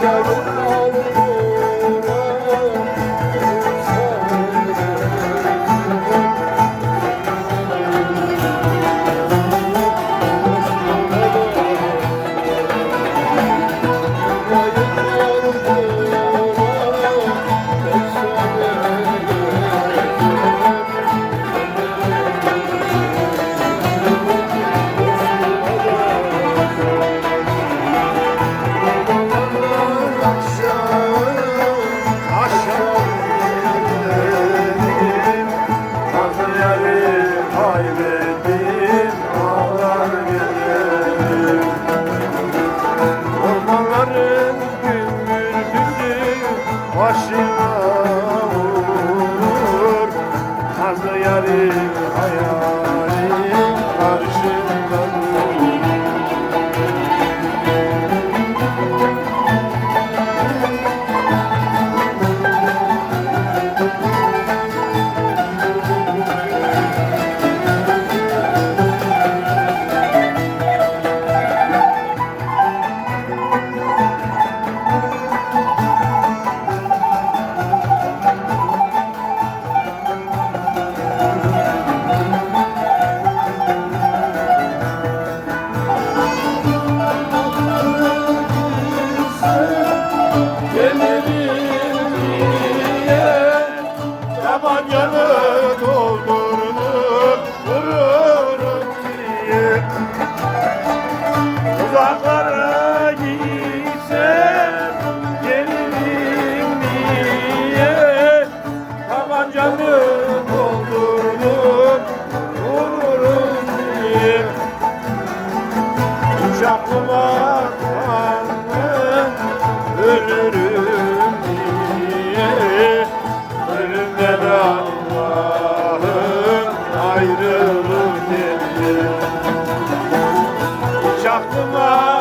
go. yarim hayal Kemerim aklıma